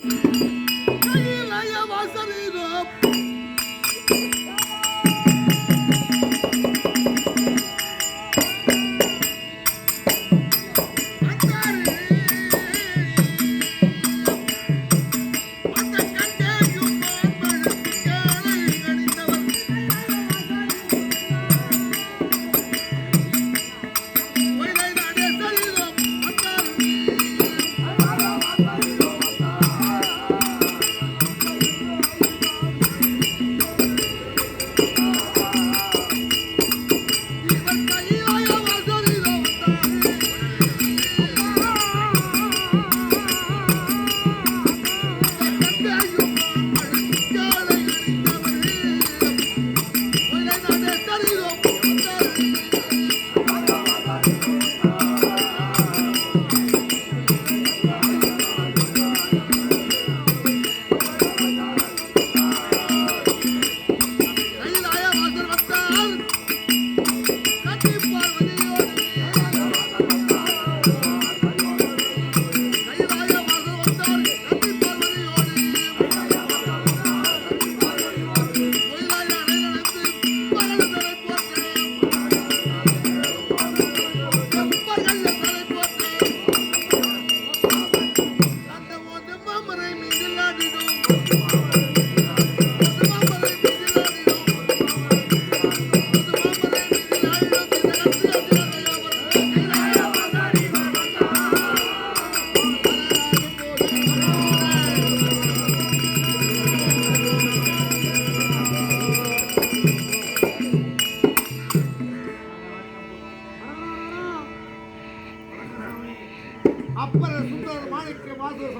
Música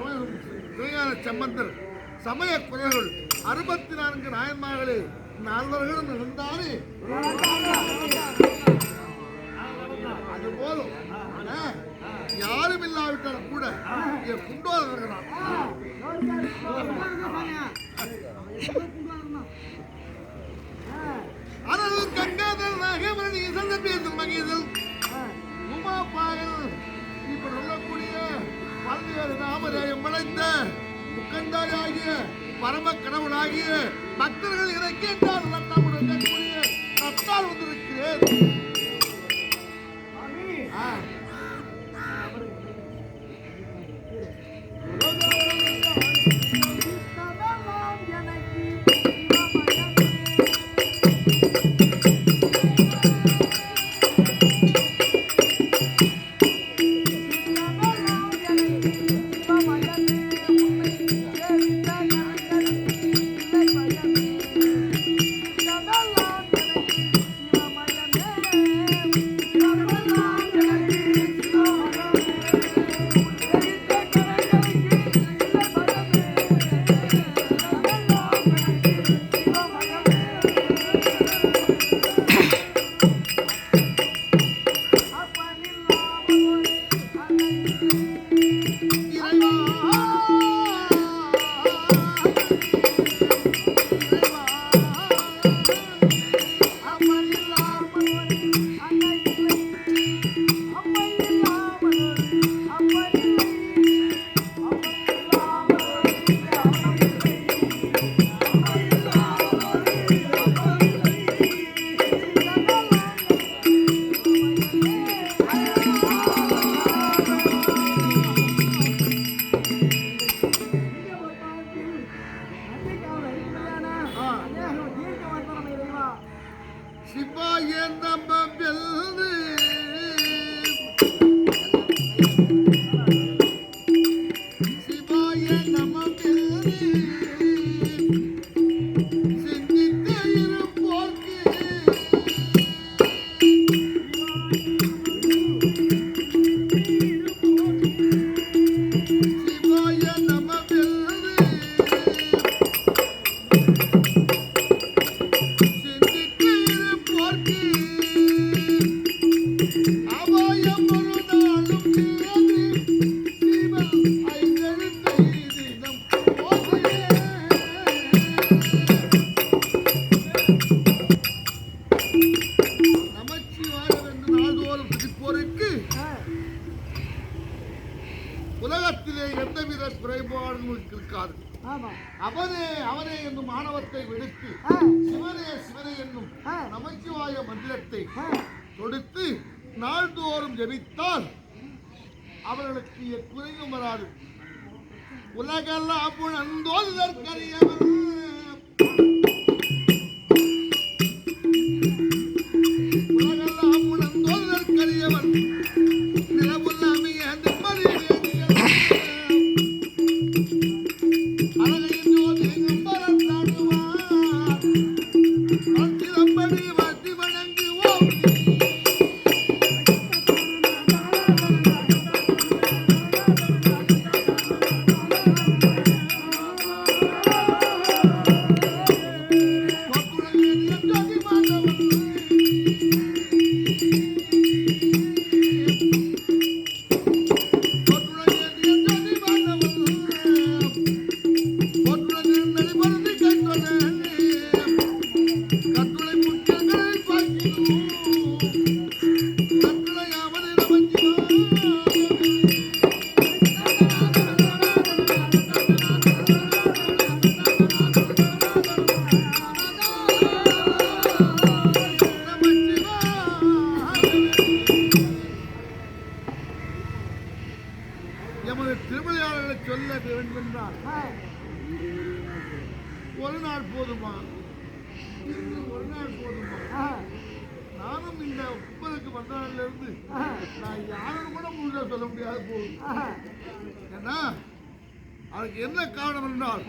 Madhava சிவஞான சம்பந்தர் சமய குரல்கள் அறுபத்தி நான்கு நாயன்மார்களே நல்லவர்களும் இருந்தாலே அது போதும். ஆனா, யாரும் இல்லாவிட்டாலும் கூட இங்க குண்டோதர் இருக்கிறான் நாமதேயம் படைத்த பரம கடவுளாகிய பக்தர்கள் இதை கேட்டால் நம்முடைய கூடிய வந்திருக்கிறேன். நமக்கு இருக்காது. ஆமா. அவனே அவனே என்னும் ஆணவத்தை விடுத்து சிவனே சிவனே என்னும் நமச்சிவாய மந்திரத்தை. தொடுத்து நாள்தோறும் ஜெபித்தால் அவர்களுக்கு குறையும் வராது. உலகெல்லாம் புலந்தோதற்கரியவன் கும்பலுக்கு வந்ததிலிருந்து ஆ, நான் யாரும் கூட முழுக்க சொல்ல முடியாது போகுது ஏன்னா அதுக்கு என்ன காரணம் என்றால்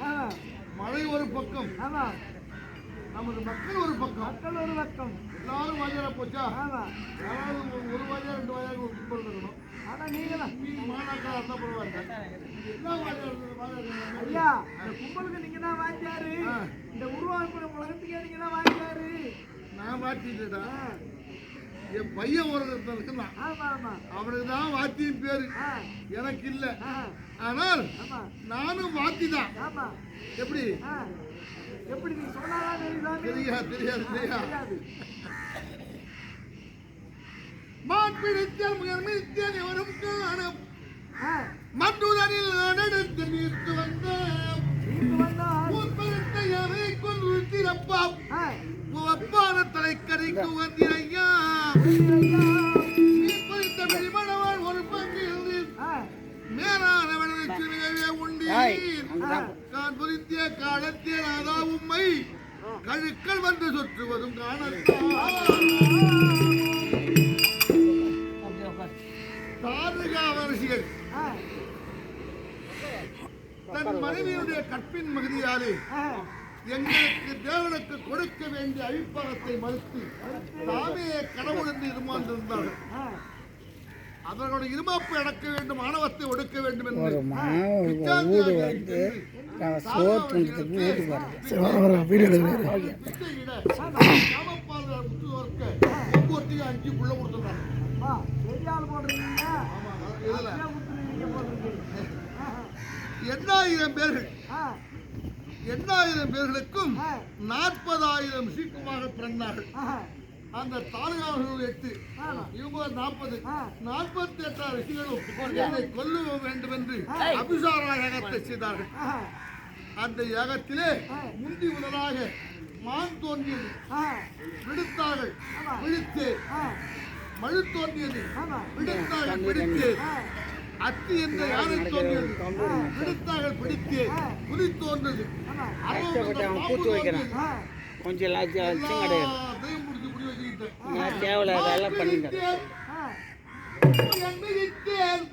மழை ஒரு பக்கம் நமது மக்கள் ஒரு பக்கம். மக்கள் ஒரு பக்கம். எல்லாரும் வாஜாரா போச்சா? யாராவது ஒரு- வாஜா ரெண்டு வாஜா ஆனா நீங்க தான் நீ மாநாக்கா இருந்தா பரவாயில்ல. எல்லா வாஜா ஐயா இந்த கும்பலுக்கு நீங்க தான் வாங்கியாரு ஆ. இந்த உருவாக்குற உலகத்துக்கே நீங்க தான் வாங்கியாரு நான் மாட்டிட்டேடா ஆ, என் பையன் ஒருத்தன் ஆமா அவனுக்கு தான் வாத்தியின் பேரு. எனக்கு இல்ல. ஆனால் ஆமா. நானும் வாத்தி தான் எப்படி. எப்படி நீ சொன்னாதான் தெரியாது? தெரியாது தெரியாது. முயல் மிதித்த எவரும் காணும். ஆ, மற்றொரில் நடந்து நீர்த்து வந்த பருத்த யாரை கொண்டு திறப்பா ஆ, உவப்பான தலைக்கரைக்கு வந்திரையா நான் புரித்திய காலத்தே ராதா உம்மை கழுக்கள் வந்து சுற்றுவதும் ஆ, தன் மனைவியுடைய கற்பின் மகிழ்ச்சியாலே ஆ, எங்களுக்கு தேவனுக்கு கொடுக்க வேண்டிய அழிப்பகத்தை மறுத்து தாமே கடவுள் என்று இருமாந்திருந்தார்கள் அவர்களுடைய இருமாப்பை அடக்க வேண்டும் ஆணவத்தை ஒடுக்க வேண்டும் வரேன் அஞ்சு போடுறீங்க ஆ, எண்ணாயிரம் பேர்கள் எண்ணாயிரம் பேர்களுக்கும் நாற்பதாயிரம் சீக்குமாக பிறந்தார்கள். அந்த தாலுகாவர்கள் எட்டு. இவங்க நாற்பது. நாற்பத்தி எட்டாயிரம் ரிஷிகளும் என்னை கொல்ல வேண்டும் என்று அபிசார யாகத்தை செய்தார்கள். அந்த யாகத்திலே. முந்தி முதலாக மான் தோன்றியது. விடுத்தார்கள். ஆ, மழு தோன்றியது. விடுத்தார்கள் பிடித்து ஆ, அத்தி என்ற யானை தோன்றியது? விடுத்தார்கள் பிடித்து. புலி தோன்றது கொஞ்சம் அடிச்சும் கிடையாது நான் தேவையில்லாதெல்லாம் பண்ணிட்டேன் ஆ, என் மிதித்தேன்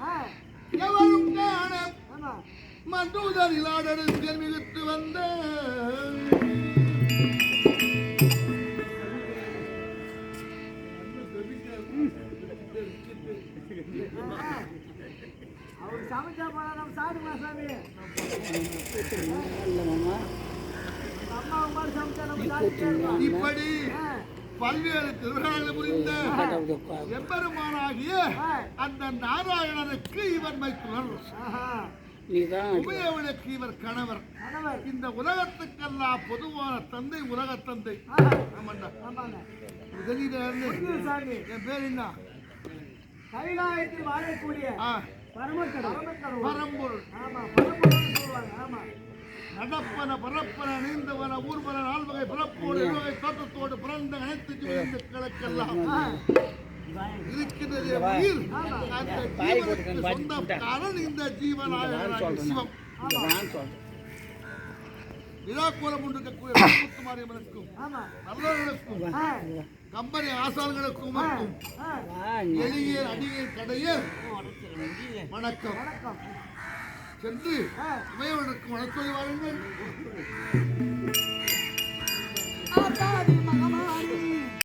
பல்வேறு திருவிழாக்கள் புரிந்த எம்பெருமானாகிய அந்த நாராயணனுக்கு இவர் மைத்துனர். உபயவனுக்கு இவர் கணவர். கணவர். இந்த உலகத்துக்கெல்லாம் பொதுவான தந்தை உலகத் தந்தை. என் பேர் என்ன? கைலாயத்தில் வாழக்கூடிய. பரம்பொருள் ஆமா சொல்லுவாங்க. ஆமா. நடப்பன பரப்பன நீந்தவன ஊர்வன நால்வகை பிறப்போடு இருவகை தோற்றத்தோடு பிறந்த அனைத்து ஜீவனுக்களுக்கெல்லாம் இருக்கின்றது உயிர். அந்த ஜீவனுக்கு சொந்தக்காரன் இந்த ஜீவனாக சிவம். விழாக்கோலம் நல்லவர்களுக்கும் கம்பெனி ஆசான்களுக்கும் எளிய அடியை கடையர் வணக்கம். வணக்கம். சென்று இவையவனுக்கு இமையவனுக்கு வணக்கம் வாருங்கள்